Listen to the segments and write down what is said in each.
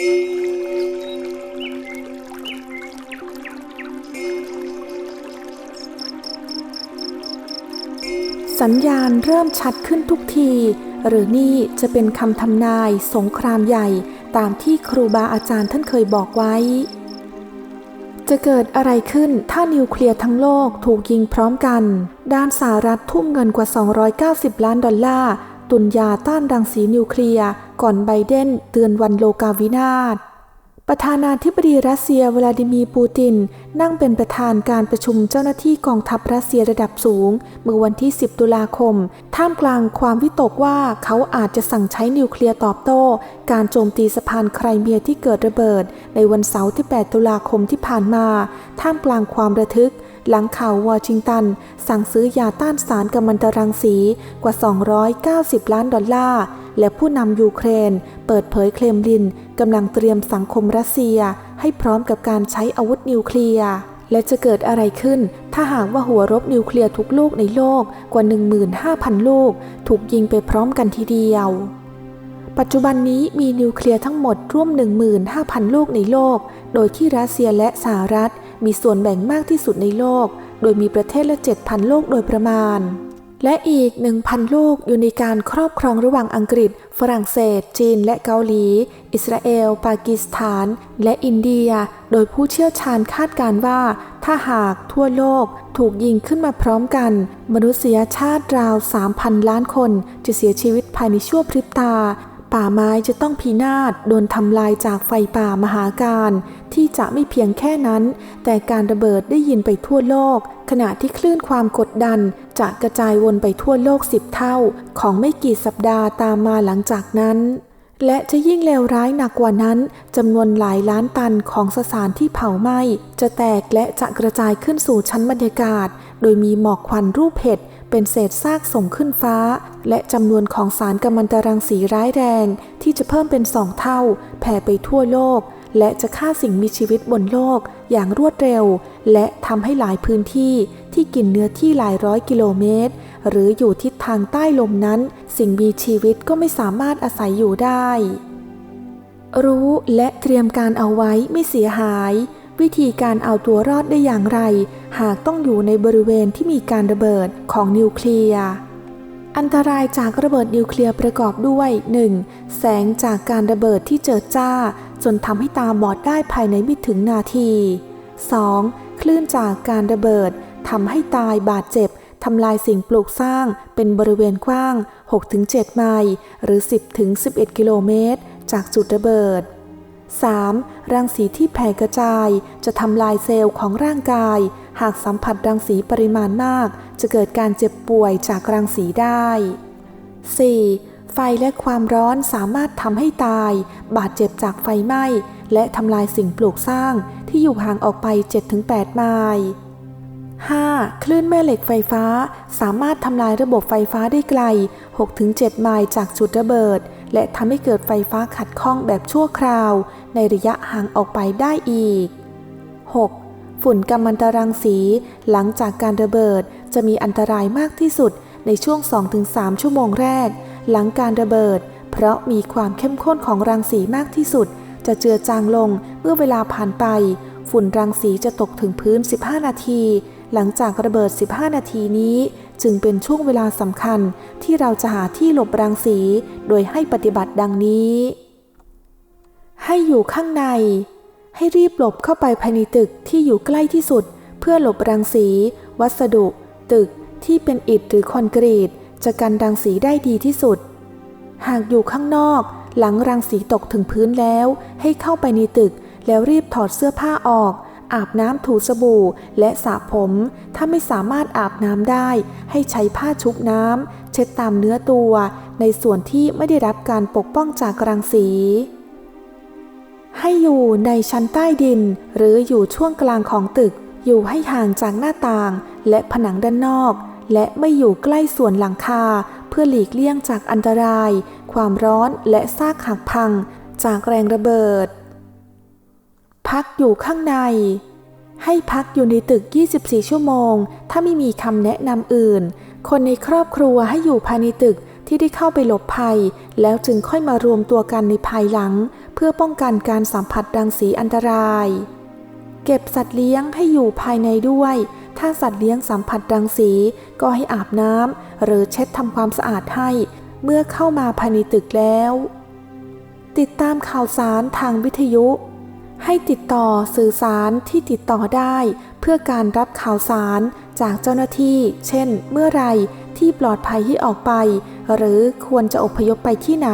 สัญญาณเริ่มชัดขึ้นทุกที หรือนี่จะเป็นคำทำนายสงครามใหญ่ตามที่ครูบาอาจารย์ท่านเคยบอกไว้ จะเกิดอะไรขึ้นถ้านิวเคลียร์ทั้งโลกถูกยิงพร้อมกัน ด้านสหรัฐทุ่มเงินกว่า 290 ล้านดอลลาร์ ตุนยาต้านรังสีนิวเคลียร์ก่อนไบเดนเตือนวันโลกาวินาศประธานาธิบดีรัสเซีย วลาดิมีร์ปูติน นั่งเป็นประธานการประชุมเจ้าหน้าที่กองทัพรัสเซียระดับสูง เมื่อวันที่ 10 ตุลาคม ท่ามกลางความวิตกว่าเขาอาจจะสั่งใช้นิวเคลียร์ตอบโต้ การโจมตีสะพานไครเมียที่เกิดระเบิด ในวันเสาร์ที่ 8 ตุลาคมที่ผ่านมา ท่ามกลางความระทึก หลังข่าววอชิงตัน สั่งซื้อยาต้านสารกัมมันตรังสีกว่า 290 ล้านดอลลาร์ และผู้นำยูเครน เปิดเผยเคลมลินกำลังเตรียมสังคมรัสเซีย ให้พร้อมกับการใช้อาวุธนิวเคลียร์และจะเกิดอะไรขึ้น ถ้าหากว่าหัวรบนิวเคลียร์ทุกลูกในโลกกว่า 15,000 ลูก ถูกยิงไปพร้อมกันทีเดียวปัจจุบันนี้มีนิวเคลียร์ทั้งหมดร่วม 15,000 ลูกในโลก โดยที่รัสเซียและสหรัฐ มีส่วนแบ่งมากที่สุดในโลก โดยมีประเทศละ 7,000 โลกโดยประมาณ และอีก 1,000 ลูกอยู่ในการครอบครองระหว่างอังกฤษ ฝรั่งเศส จีน และเกาหลี อิสราเอล ปากีสถาน และอินเดีย โดยผู้เชี่ยวชาญคาดการณ์ว่า ถ้าหากทั่วโลกถูกยิงขึ้นมาพร้อมกัน มนุษยชาติราว 3,000 ล้านคน จะเสียชีวิตภายในชั่วพริบตา ป่าไม้จะต้องพินาศโดนทำลายจากไฟป่ามหาการ ที่จะไม่เพียงแค่นั้น แต่การระเบิดได้ยินไปทั่วโลก ขณะที่คลื่นความกดดันจะกระจายวนไปทั่วโลกสิบเท่า ของไม่กี่สัปดาห์ตามมาหลังจากนั้น และจะยิ่งเลวร้ายหนักกว่านั้นจำนวนหลายล้านตันของสสารที่เผาไหม้จะแตกและจะกระจายขึ้นสู่ชั้นบรรยากาศ โดยมีหมอกควันรูปเห็ดเป็นเศษซากส่งขึ้นฟ้า และจำนวนของสารกัมมันตรังสีร้ายแรง ที่จะเพิ่มเป็นสองเท่า แผ่ไปทั่วโลก และจะฆ่าสิ่งมีชีวิตบนโลกอย่างรวดเร็ว และทำให้หลายพื้นที่ที่กินเนื้อที่หลายร้อยกิโลเมตร หรืออยู่ทิศทางใต้ลมนั้น สิ่งมีชีวิตก็ไม่สามารถอาศัยอยู่ได้ รู้และเตรียมการเอาไว้ไม่เสียหาย วิธีการเอาตัวรอดได้อย่างไร หากต้องอยู่ในบริเวณที่มีการระเบิดของนิวเคลียร์อันตรายจากระเบิดนิวเคลียร์ประกอบด้วย 1. แสงจากการระเบิดที่เจิดจ้า จนทำให้ตาบอดได้ภายในไม่ถึงนาที 2. คลื่นจากการระเบิดทำให้ตายบาดเจ็บ ทำลายสิ่งปลูกสร้างเป็นบริเวณกว้าง 6-7 ไมล์หรือ 10-11 กิโลเมตร จากจุดระเบิด 3. รังสีที่แผ่กระจายจะทำลายเซลล์ของร่างกาย หากสัมผัสรังสีปริมาณมาก จะเกิดการเจ็บป่วยจากรังสีได้ 4. ไฟและความร้อนสามารถทำให้ตาย บาดเจ็บจากไฟไหม้ และทำลายสิ่งปลูกสร้างที่อยู่ห่างออกไป 7-8 ไมล์ 5. คลื่นแม่เหล็กไฟฟ้า สามารถทำลายระบบไฟฟ้าได้ไกล 6-7 ไมล์จากจุดระเบิด และทำให้เกิดไฟฟ้าขัดข้องแบบชั่วคราว ในระยะห่างออกไปได้อีก 6. ฝุ่นกัมมันตรังสี หลังจากการระเบิดจะมีอันตรายมากที่สุดในช่วง 2-3 ชั่วโมงแรก หลังการระเบิด เพราะมีความเข้มข้นของรังสีมากที่สุด จะเจือจางลงเมื่อเวลาผ่านไป ฝุ่นรังสีจะตกถึงพื้น 15 นาที หลังจากระเบิด 15 นาทีนี้ จึงเป็นช่วงเวลาสำคัญที่เราจะหาที่หลบรังสี โดยให้ปฏิบัติดังนี้ ให้อยู่ข้างใน ให้รีบหลบเข้าไปภายในตึกที่อยู่ใกล้ที่สุด เพื่อหลบรังสี วัสดุ ตึกที่เป็นอิฐหรือคอนกรีต จะกันรังสีได้ดีที่สุด หากอยู่ข้างนอก หลังรังสีตกถึงพื้นแล้ว ให้เข้าไปในตึกแล้วรีบถอดเสื้อผ้าออก อาบน้ำถูสบู่และสระผม ถ้าไม่สามารถอาบน้ำได้ ให้ใช้ผ้าชุบน้ำเช็ดตามเนื้อตัว ในส่วนที่ไม่ได้รับการปกป้องจากรังสี ให้อยู่ในชั้นใต้ดิน หรืออยู่ช่วงกลางของตึก อยู่ให้ห่างจากหน้าต่าง และผนังด้านนอก และไม่อยู่ใกล้ส่วนหลังคา เพื่อหลีกเลี่ยงจากอันตราย ความร้อนและซากหักพัง จากแรงระเบิด พักอยู่ข้างใน ให้พักอยู่ในตึก 24 ชั่วโมง ถ้าไม่มีคำแนะนำอื่น คนในครอบครัวให้อยู่ภายในตึกที่ได้เข้าไปหลบภัย แล้วจึงค่อยมารวมตัวกันในภายหลัง เพื่อป้องกันการสัมผัสรังสีอันตราย เก็บสัตว์เลี้ยงให้อยู่ภายในด้วย ถ้าสัตว์เลี้ยงสัมผัสรังสีก็ให้อาบน้ำหรือเช็ดทำความสะอาดให้ เมื่อเข้ามาภายในตึกแล้ว ติดตามข่าวสารทางวิทยุ ให้ติดต่อสื่อสารที่ติดต่อได้ เพื่อการรับข่าวสารจากเจ้าหน้าที่ เช่น เมื่อไรที่ปลอดภัยให้ออกไป หรือควรจะอพยพไปที่ไหน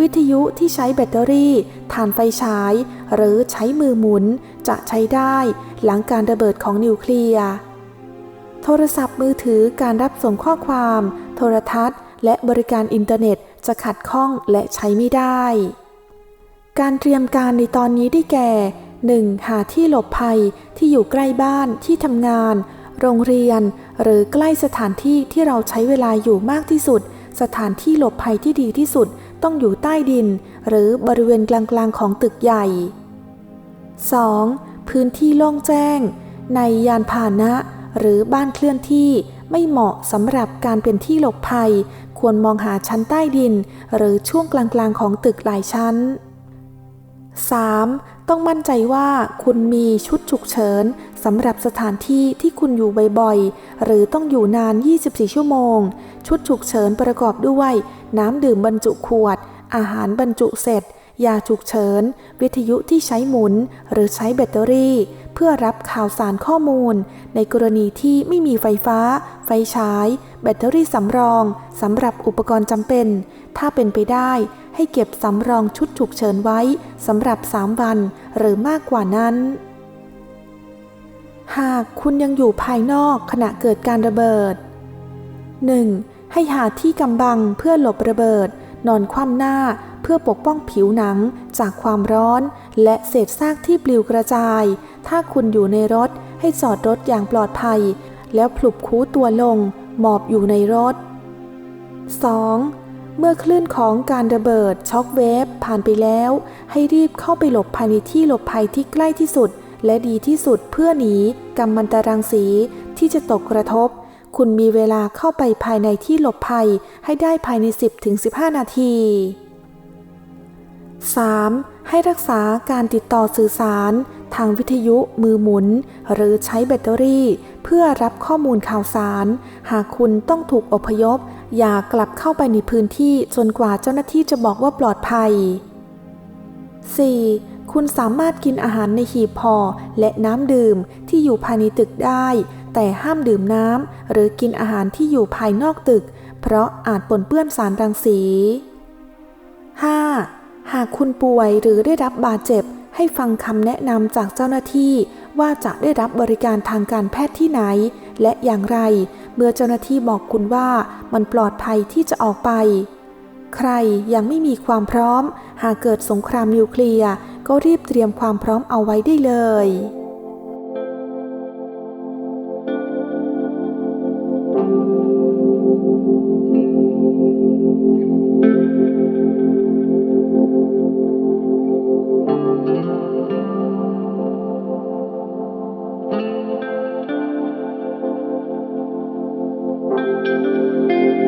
วิทยุที่ใช้แบตเตอรี่ถ่านไฟฉาย หรือใช้มือหมุนจะใช้ได้หลังการระเบิดของนิวเคลียร์ โทรศัพท์มือถือการรับส่งข้อความ โทรทัศน์ และบริการอินเทอร์เน็ตจะขัดข้องและใช้ไม่ได้ การเตรียมการในตอนนี้ได้แก่ 1. หาที่หลบภัยที่อยู่ใกล้บ้านที่ทำงาน โรงเรียน หรือใกล้สถานที่ที่เราใช้เวลาอยู่มากที่สุด สถานที่หลบภัยที่ดีที่สุดต้องอยู่ใต้ดิน หรือบริเวณกลางๆของตึกใหญ่ 2. พื้นที่โล่งแจ้ง ในยานพาหนะ หรือบ้านเคลื่อนที่ไม่เหมาะสำหรับการเป็นที่หลบภัย ควรมองหาชั้นใต้ดิน หรือช่วงกลางๆของตึกหลายชั้น 3. ต้องมั่นใจว่าคุณมีชุดฉุกเฉินสำหรับสถานที่ที่คุณอยู่บ่อยๆ หรือต้องอยู่นาน 24 ชั่วโมง ชุดฉุกเฉินประกอบด้วย น้ำดื่มบรรจุขวด อาหารบรรจุเสร็จ ยาฉุกเฉิน วิทยุที่ใช้หมุน หรือใช้แบตเตอรี่ เพื่อรับข่าวสารข้อมูล ในกรณีที่ไม่มีไฟฟ้า ไฟฉาย แบตเตอรี่สำรองสำหรับอุปกรณ์จำเป็น ถ้าเป็นไปได้ ให้เก็บสำรองชุดฉุกเฉินไว้สำหรับ 3 วันหรือมากกว่านั้น หากคุณยังอยู่ภายนอกขณะเกิดการระเบิด 1. ให้หาที่กำบังเพื่อหลบระเบิด นอนคว่ำหน้าเพื่อปกป้องผิวหนังจากความร้อน และเศษซากที่ปลิวกระจาย ถ้าคุณอยู่ในรถให้จอดรถอย่างปลอดภัย แล้วพลุบคูตัวลง หมอบอยู่ในรถ 2. เมื่อคลื่นของการระเบิดช็อคเวฟผ่านไปแล้ว ให้รีบเข้าไปหลบภายในที่หลบภัยที่ใกล้ที่สุด และดีที่สุดเพื่อหนีกัมมันตรังสีที่จะตกกระทบ คุณมีเวลาเข้าไปภายในที่หลบภัยให้ได้ภายใน 10-15 นาที 3. ให้รักษาการติดต่อสื่อสาร ทางวิทยุมือหมุน หรือใช้แบตเตอรี่ เพื่อรับข้อมูลข่าวสาร หากคุณต้องถูกอพยพ อย่ากลับเข้าไปในพื้นที่จนกว่าเจ้าหน้าที่จะบอกว่าปลอดภัย 4. คุณสามารถกินอาหารในหีบพอและน้ำดื่มที่อยู่ภายในตึกได้ แต่ห้ามดื่มน้ำหรือกินอาหารที่อยู่ภายนอกตึก เพราะอาจปนเปื้อนสารรังสี 5. หากคุณป่วยหรือได้รับบาดเจ็บ ให้ฟังคำแนะนำจากเจ้าหน้าที่ว่าจะได้รับบริการทางการแพทย์ที่ไหน และอย่างไร เมื่อเจ้าหน้าที่บอกคุณว่ามันปลอดภัยที่จะออกไป ใครยังไม่มีความพร้อม หากเกิดสงครามนิวเคลียร์ก็รีบเตรียมความพร้อมเอาไว้ได้เลย